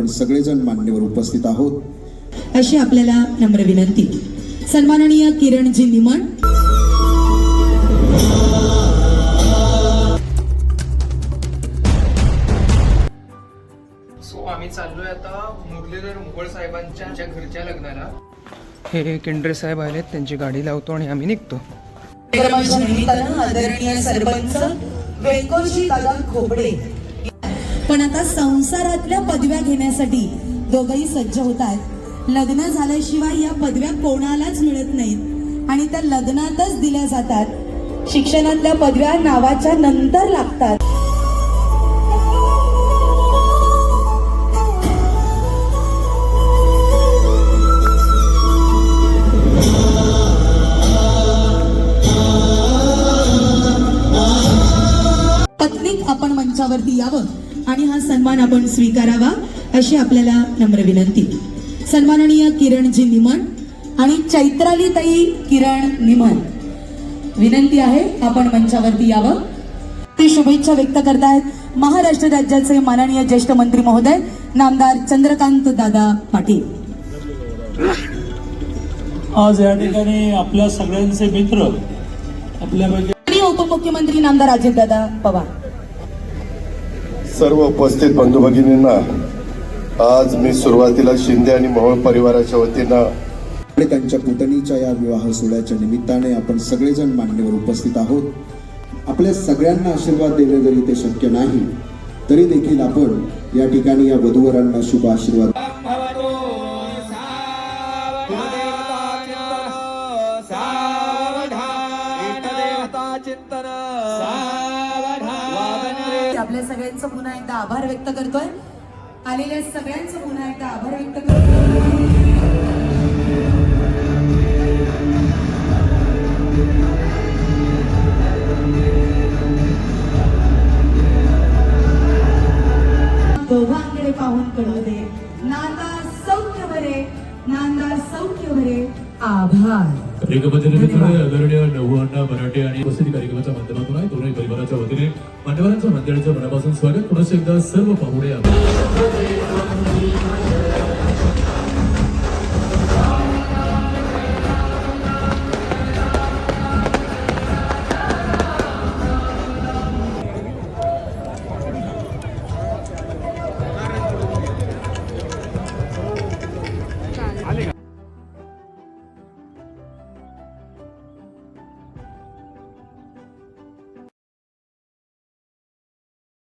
आपण सगळेजण मान्यवर उपस्थित आहोत. अशी आपल्याला नम्र विनंती. सन्माननीय किरणजी निमण. सो आम्ही चाललोय आता मुरलीधर मुघळ साहेबांच्या आमच्या घरच्या लग्नाला. हे केंद्रे साहेब आलेत त्यांची गाडी लावतो आणि आम्ही निघतो. आदरणीय सरपंच वेंकोजी दादा खोबडे पण आता संसारातल्या पदव्या घेण्यासाठी दोघही सज्ज होत आहेत. लग्न झाल्याशिवाय या पदव्या कोणालाच मिळत नाहीत. आणि त्या लग्नातच दिल्या जातात. शिक्षणातल्या पदव्या नावाच्या नंतर लागतात. पत्नीक आपण मंचावरती यावं. आणि हा सन्मान आपण स्वीकारावा अशी आपल्याला नम्र विनंती. सन्माननीय किरणजी निमण आणि चैत्राली ताई किरण निमण विनंती आहे आपण मंचावरती यावं. ती शुभेच्छा व्यक्त करतायत महाराष्ट्र राज्याचे माननीय ज्येष्ठ मंत्री महोदय नामदार चंद्रकांत दादा पाटील. आज या ठिकाणी आपल्या सगळ्यांचे मित्र आपल्यापैकी आणि उपमुख्यमंत्री नामदार अजितदादा पवार. सर्व उपस्थित बंधू भगिनींना आज मी सुरुवातीला शिंदे आणि मोहोळ परिवाराच्या वतीनं आणि त्यांच्या पुतणीच्या या विवाह सोहळ्याच्या निमित्ताने आपण सगळेजण मान्यवर उपस्थित आहोत. आपल्या सगळ्यांना आशीर्वाद देणे जरी ते शक्य नाही तरी देखील आपण या ठिकाणी या वधूवरांना शुभ आशीर्वाद आपल्या सगळ्यांचं पुन्हा एकदा आभार व्यक्त करतोय. आलेल्या सगळ्यांचं पुन्हा एकदा आभार व्यक्त करतोय. दोघांकडे पाहून कळू दे. नांदा सौख्य भरे. नांदा सौख्य भरे. आभार. कार्यक्रमाच्या निमित्ताने आदरणीय नवअण्णा मराठे आणि उपस्थिती कार्यक्रमाच्या माध्यमातून मान्यवरांच्या मंदिराच्या मनापासून स्वागत. पुन्हा एकदा सर्व पाहुणे आपण